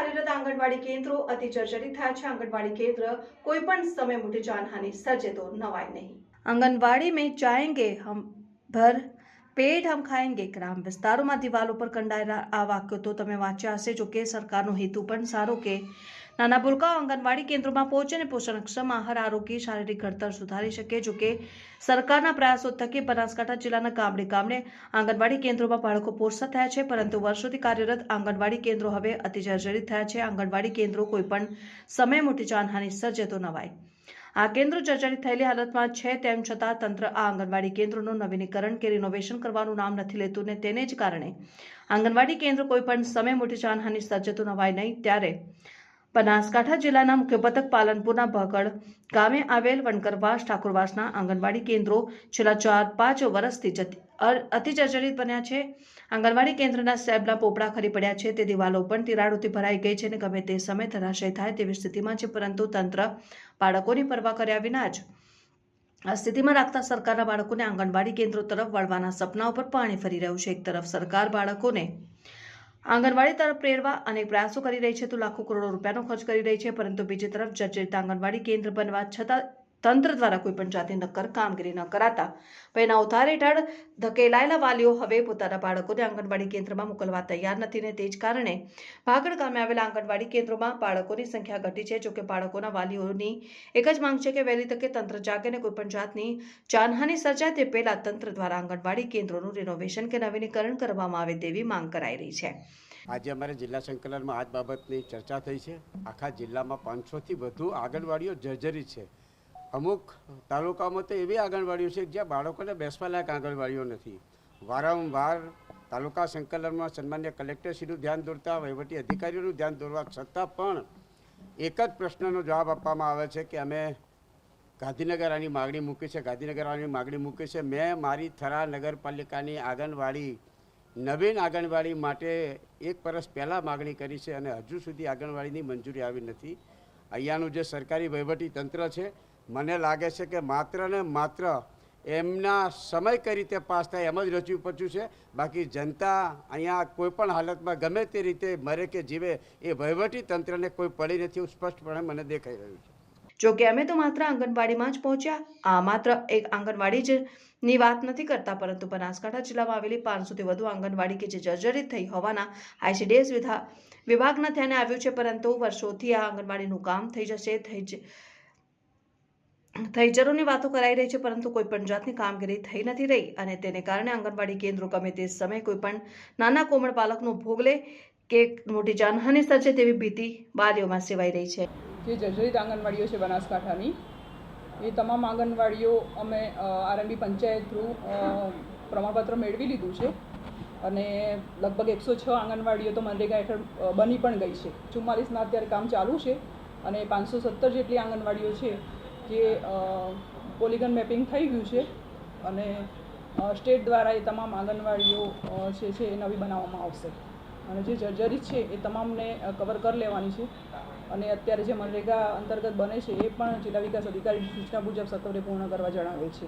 કાર્યરત આંગણવાડી કેન્દ્રો અતિ જર્જરિત થયા છે. આંગણવાડી કેન્દ્ર કોઈ પણ સમય મોટી જાનહાની સર્જે તો નવાય નહીં. આંગણવાડી મેં જાયેંગે હમ ભર પેટ હમ ખાएंगे ગ્રામ વિસ્તારોમાં દિવાલો પર કંડાયેલા આ વાક્યો તો તમે વાંચ્યા હશે. જો કે સરકારનો હેતુ પણ સારો કે નાના ભૂલકાઓ આંગણવાડી કેન્દ્રોમાં પહોંચે અને પોષણક્ષમ આહાર, આરોગ્ય, શારીરિક ઘડતર સુધારી શકે. જો કે સરકારના પ્રયાસો થકી બનાસકાંઠા જિલ્લાના ગામડે ગામડે આંગણવાડી કેન્દ્રોમાં બાળકો પોષણ થયા છે, પરંતુ વર્ષોથી કાર્યરત આંગણવાડી કેન્દ્રો હવે અતિ જર્જરિત થયા છે. આંગણવાડી કેન્દ્રો કોઈપણ સમય મોટી જાનહાનિ સર્જે તો નવાય. આ કેન્દ્રો જર્જરિત થયેલી હાલતમાં છે તેમ છતાં તંત્ર આ આંગણવાડી કેન્દ્રોનું નવીનીકરણ કે રિનોવેશન કરવાનું નામ નથી લેતું ને તેને જ કારણે આંગણવાડી કેન્દ્ર કોઈ પણ સમય મોટી જાનહાનિ સર્જતું નવાય નહીં ત્યારે બનાસકાંઠા જિલ્લાના મુખ્ય પથક પાલનપુરના ભગડ ગામે આવેલ વણકરવાસ ઠાકોરવાસના આંગણવાડી કેન્દ્રો છેલ્લા ચાર, પાંચ વર્ષથી જતી- અ- બન્યા છે. આંગણવાડી કેન્દ્રના સેબના પોપડા ખરી પડ્યા છે. તે દિવાલો પણ તિરાડોથી ભરાઈ ગઈ છે અને ગમે તે સમય ધરાશય થાય તેવી સ્થિતિમાં છે, પરંતુ તંત્ર બાળકોની પરવા કર્યા વિના જ આ સ્થિતિમાં રાખતા સરકારના બાળકોને આંગણવાડી કેન્દ્રો તરફ વળવાના સપના ઉપર પાણી ફરી રહ્યું છે. એક તરફ સરકાર બાળકોને આંગણવાડી તરફ પ્રેરવા અનેક પ્રયાસો કરી રહી છે. તો લાખો કરોડો રૂપિયાનો ખર્ચ કરી રહી છે. પરંતુ બીજી તરફ જર્જરિત આંગણવાડી કેન્દ્ર બનવા છતાં તંત્ર દ્વારા કોઈ પણ જાતની નક્કર કામગીરી ન કરાતા. ભયના ઉધાર હેઠળ ધકેલાયેલા વાલીઓ હવે પોતાના બાળકોને આંગણવાડી કેન્દ્રમાં મોકલવા તૈયાર નથી ને તે જ કારણે ભાગળ ગામે આવેલા આંગણવાડી કેન્દ્રોમાં બાળકોની સંખ્યા ઘટી છે. જોકે બાળકોના વાલીઓની એક જ માંગ છે કે વહેલી તકે તંત્ર જાગે ને કોઈ પણ જાતની જાનહાનિ સર્જાય તે પહેલા તંત્ર દ્વારા આંગણવાડી કેન્દ્રોનું રિનોવેશન કે નવીનીકરણ કરવામાં આવે તેવી માંગ કરાઈ રહી છે. આજે અમારે જિલ્લા સંકલનમાં આ બાબતની ચર્ચા થઈ છે. આખા જિલ્લામાં પાંચસોથી વધુ આંગણવાડીઓ જર્જરી છે. અમુક તાલુકામાં તો એવી આંગણવાડીઓ છે જ્યાં બાળકોને બેસવા લાયક આંગણવાડીઓ નથી. વારંવાર તાલુકા સંકલનમાં સન્માન્ય કલેક્ટરશ્રીનું ધ્યાન દોરતા, વહીવટી અધિકારીઓનું ધ્યાન દોરવા છતાં પણ એક જ પ્રશ્નનો જવાબ આપવામાં આવે છે કે અમે ગાંધીનગર આની માગણી મૂકી છે. ગાંધીનગર આની માગણી મૂકી છે. મેં મારી થરા નગરપાલિકાની આંગણવાડી, નવીન આંગણવાડી માટે એક વર્ષ પહેલાં માગણી કરી છે અને હજુ સુધી આંગણવાડીની મંજૂરી આવી નથી. અહીંયાનું જે સરકારી વહીવટી તંત્ર છે મને લાગે છે કે માત્ર ને માત્ર એમના સમય કઈ રીતે પાસ થાય એમ જ રચ્યું પચ્યું છે. બાકી જનતા અહીંયા કોઈ હાલતમાં ગમે તે રીતે મરે કે જીવે એ વહીવટી તંત્રને કોઈ પડી નથી એવું સ્પષ્ટપણે મને દેખાઈ રહ્યું છે. જોકે અમે તો માત્ર આંગણવાડીમાં જ પહોંચ્યા. આ માત્ર એક આંગણવાડી જ ની વાત નથી કરતા, પરંતુ બનાસકાંઠા જિલ્લામાં આવેલી પાંચસોથી વધુ આંગણવાડી કે જે જર્જરિત થઈ હોવાના આઈસીડીએસ વિભાગના ધ્યાને આવ્યું છે, પરંતુ વર્ષોથી આ આંગણવાડીનું કામ થઈ જશે, થઈ થઈ વાતો કરાઈ રહી છે, પરંતુ કોઈ પણ જાતની કામગીરી થઈ નથી રહી અને તેને કારણે આંગણવાડી કેન્દ્રો ગમે તે સમયે કોઈ પણ નાના કોમળ બાળકનો ભોગ લે કે મોટી જાનહાનિ સર્જે તેવી ભીતિ વાલીઓમાં સેવાઈ રહી છે. જે જર્જરિત આંગણવાડીઓ છે બનાસકાંઠાની, એ તમામ આંગણવાડીઓ અમે આરએમબી પંચાયત થ્રુ પ્રમાણપત્ર મેળવી લીધું છે અને લગભગ એકસો છ આંગણવાડીઓ તો મનરેગા હેઠળ બની પણ ગઈ છે. ચુમ્માલીસના અત્યારે કામ ચાલુ છે અને પાંચસો સત્તર જેટલી આંગણવાડીઓ છે જે પોલિગન મેપિંગ થઈ ગયું છે અને સ્ટેટ દ્વારા એ તમામ આંગણવાડીઓ જે છે છે, એ નવી બનાવવામાં આવશે. અને જે જર્જરી છે એ તમામને કવર કરી લેવાની છે. અને અત્યારે જે મનરેગા અંતર્ગત બને છે એ પણ જિલ્લા વિકાસ અધિકારી સૂચના મુજબ સત્વરે પૂર્ણ કરવા જણાવેલ છે.